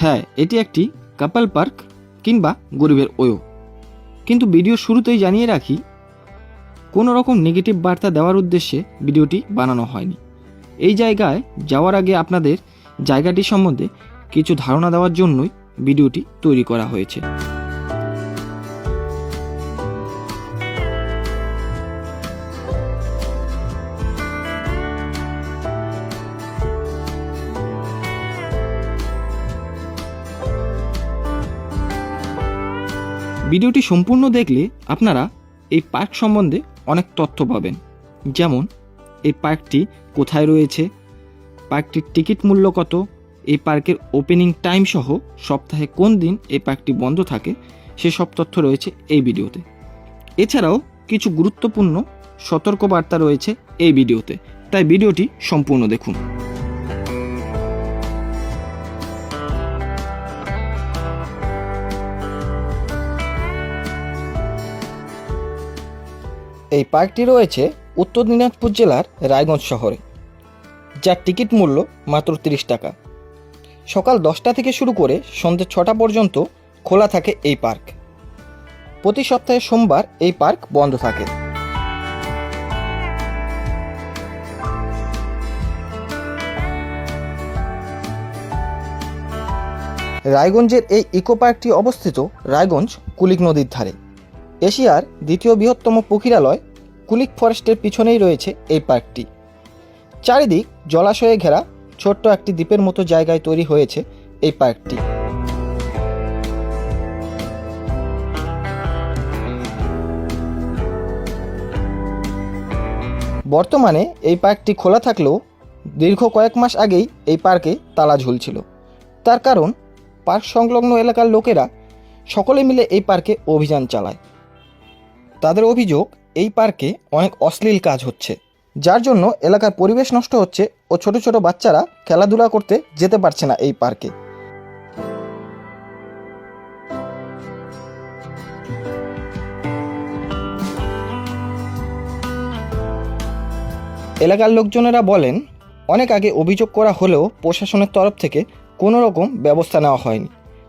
হ্যাঁ এটি একটি কাপাল পার্ক কিংবা গরিবের ওয়ো। কিন্তু ভিডিও শুরুতেই জানিয়ে রাখি, কোনো রকম নেগেটিভ বার্তা দেওয়ার উদ্দেশ্যে ভিডিওটি বানানো হয়নি। এই জায়গায় যাওয়ার আগে আপনাদের জায়গাটি সম্বন্ধে কিছু ধারণা দেওয়ার জন্যই ভিডিওটি তৈরি করা হয়েছে। ভিডিওটি সম্পূর্ণ দেখলে আপনারা এই পার্ক সম্বন্ধে অনেক তথ্য পাবেন। যেমন, এই পার্কটি কোথায় রয়েছে? পার্কটির টিকিট মূল্য কত? এই পার্কের ওপেনিং টাইম সহ সপ্তাহে কোন দিন এই পার্কটি বন্ধ থাকে? সেসব তথ্য রয়েছে এই ভিডিওতে। এছাড়াও কিছু গুরুত্বপূর্ণ সতর্কবার্তা রয়েছে এই ভিডিওতে। তাই ভিডিওটি সম্পূর্ণ দেখুন। এই পার্কটি রয়েছে উত্তর দিনাজপুর জেলার রায়গঞ্জ শহরে, যার টিকিট মূল্য মাত্র তিরিশ টাকা। সকাল দশটা থেকে শুরু করে সন্ধ্যে ছটা পর্যন্ত খোলা থাকে এই পার্ক। প্রতি সপ্তাহে সোমবার এই পার্ক বন্ধ থাকে। রায়গঞ্জের এই ইকো পার্কটি অবস্থিত রায়গঞ্জ কুলিক নদীর ধারে। এশিয়ার দ্বিতীয় বৃহত্তম পক্ষীরালয় কুলিক ফরেস্টের পিছনেই রয়েছে এই পার্কটি। চারিদিক জলাশয়ে ঘেরা ছোট্ট একটি দ্বীপের মতো জায়গায় তৈরি হয়েছে এই পার্কটি। বর্তমানে এই পার্কটি খোলা থাকলেও দীর্ঘ কয়েক মাস আগেই এই পার্কে তালা ঝুলছিল। তার কারণ পার্ক সংলগ্ন এলাকার লোকেরা সকলে মিলে এই পার্কে অভিযান চালায়। তাদের অভিযোগ, এই পার্কে অনেক অশ্লীল কাজ হচ্ছে, যার জন্য এলাকার পরিবেশ নষ্ট হচ্ছে ও ছোট ছোট বাচ্চারা খেলাধুলা করতে যেতে পারছে না এই পার্কে। এলাকার লোকজনেরা বলেন, অনেক আগে অভিযোগ করা হলেও প্রশাসনের তরফ থেকে কোনো রকম ব্যবস্থা নেওয়া হয়নি।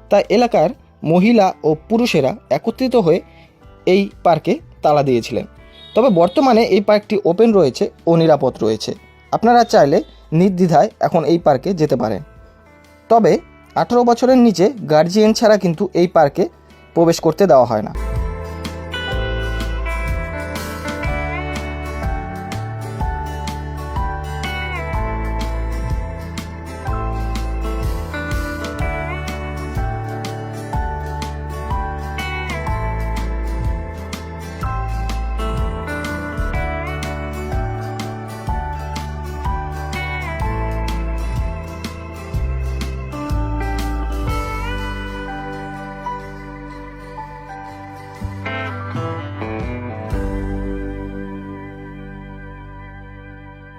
তাই এলাকার মহিলা ও পুরুষেরা একত্রিত হয়ে এই পার্কে তালা দিয়েছিলেন। তবে বর্তমানে এই পার্কটি ওপেন রয়েছে ও নিরাপদ রয়েছে। আপনারা চাইলে নির্দ্বিধায় এখন এই পার্কে যেতে পারেন। তবে আঠারো বছরের নিচে গার্জিয়ান ছাড়া কিন্তু এই পার্কে প্রবেশ করতে দেওয়া হয় না।